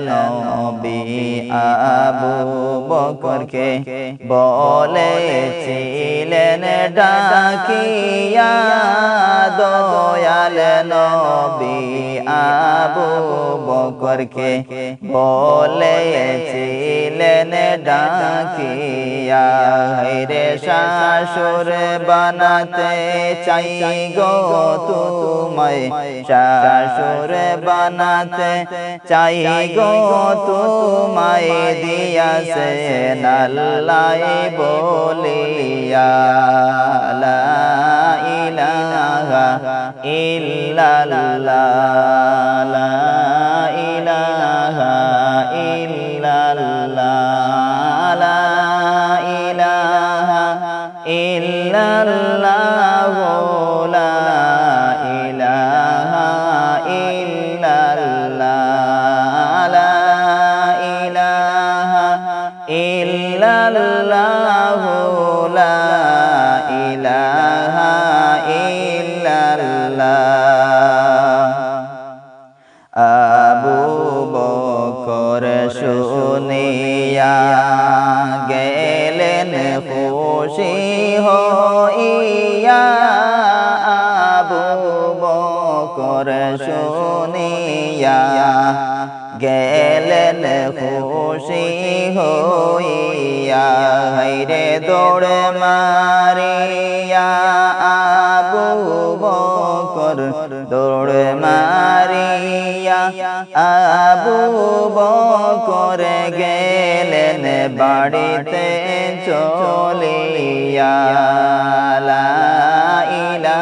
দয়াল নবী আবু বকরকে বলেছিলেন ডাকিয়া দয়াল নবী আবু বকরকে বলেছিলেন ডাকিয়া রে শাশুর বানাতে চাই গো তোমায় শাশুর বানাতে চাই গো তোমায় দিয়াছে নাল্লাই বলিয়া লা ইলাহা ইল্লাল্লাহ বকর শুনিয়া, গেলেন খুশি হইয়া হাইরে দৌড় মারিয়া, আবু বকর দৌড় মারিয়া, আবু বকর গেলেন বাড়িতে চলিয়া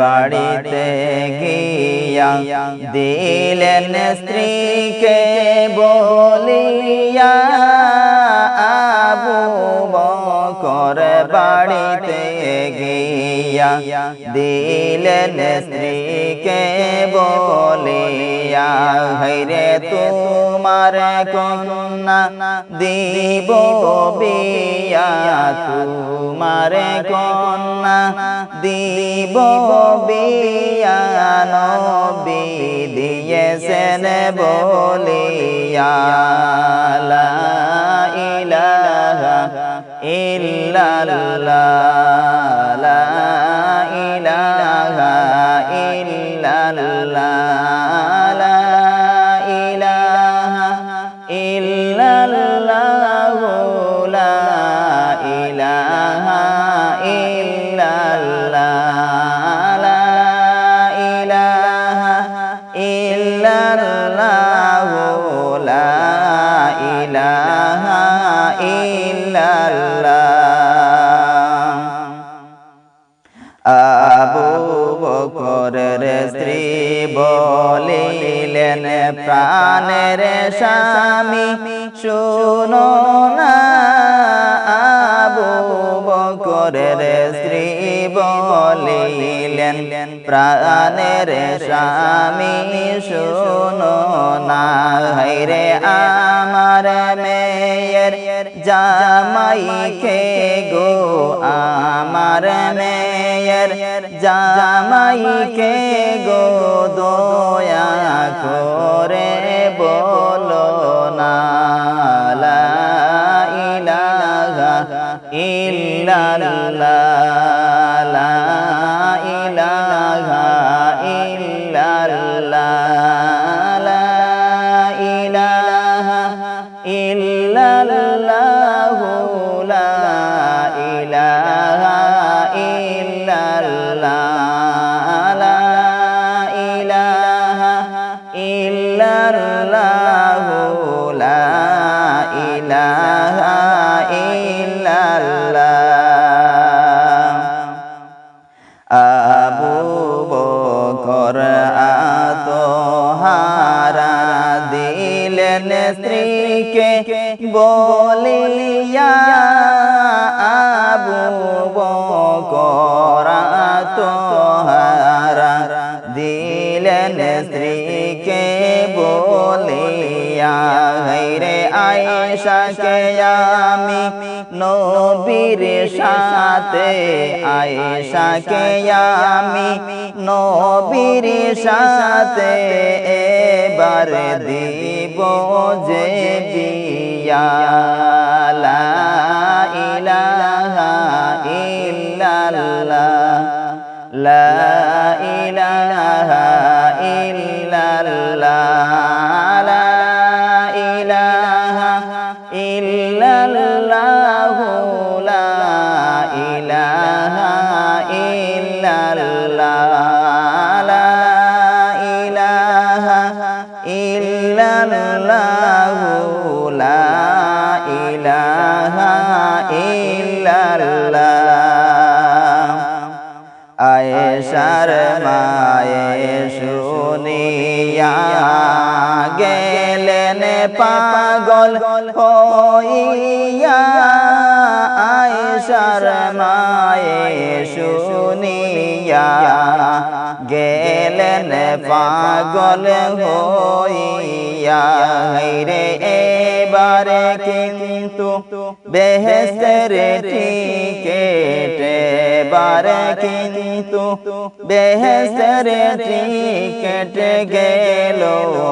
বাড়িতে গিয়া দিলেন স্ত্রীকে বলিয়া আবু বকর বাড়িতে গিয়া দিলেন স্ত্রীকে বলিয়া হৈরে তোমার কন্যা দিব বিয়া তোমার কন্যা দিব বিয়া নবী দিয়েছেন বলিয়া, লা ইলাহা ইল্লাল্লাহ। বকরের স্ত্রী বলিলেন প্রাণের স্বামী শুনো না আবু বকরের স্ত্রী। বলিলেন, প্রাণের স্বামী, শুনো না রে আমার মেয়ের জামাই খে গো, আমার মেয়ের জামাই খে গো, দোয়া করে বলো না ইল্লাল্লাহ। স্ত্রীকে বলিয়া আবু বকর আতহারা দিলেন স্ত্রীকে বলিয়া রে আয়েশাকে আমি? নবীর সাথে আয়েশাকে আমি? নবীর সাথে এবার দিব যে বিয়ালা ইলাহা ইল্লাল্লাহ লা ইলাহা ইল্লাল্লাহ। আয়েশার মায়ে শুনিয়া গেলেন পাগল হইয়া। আয়েশার মায়ে শুনিয়া গেলেন পাগল হইয়া। রে এবারে কিন্তু বেহেস্তের টিকেট বারে কিন্তু বেহেস্তের টিকেট গেল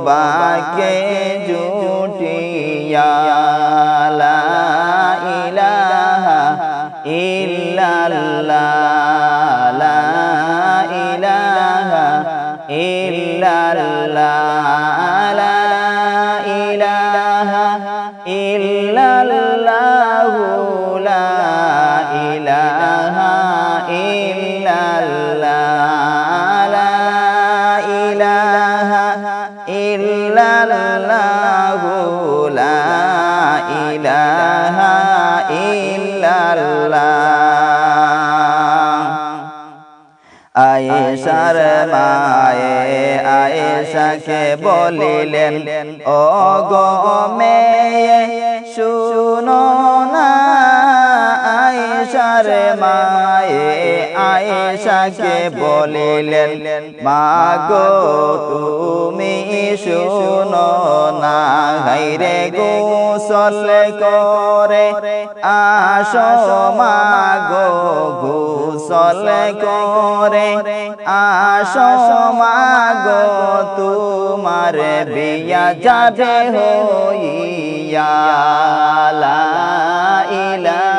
বাকে জুটিয়া লা ইলাহা ইল্লাল্লাহ আয়েশার মায়ে আয়েশাকে বলিলেন ও গো মেয়ে শুনো না আয়েশার মায়ে আয়েশাকে বলিলেন মা গো তুমি শুনো না হাইরে গোসল করে আসো মা গো গোসল করে আসো মা গো তোমার বিয়া যাবে হইয়া, লা ইলাহা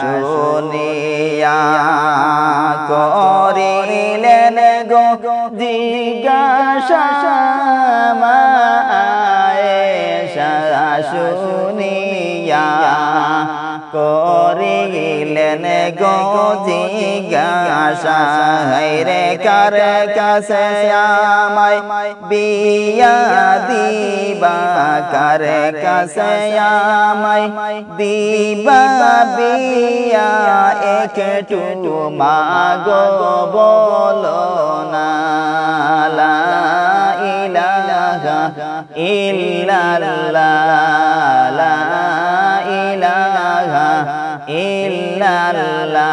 শুনিয়া করিলেন গো জিজ্ঞাসা শুনিয়া করিলেন গো জিজ্ঞাসা রে কার কাছে আমায় বিয়া দিবা কার কাছে দিবা বিয়া একটু মাগো বলো না ইলাহা ইল্লাল্লাহ ইলাহা ইল্লাল্লাহ।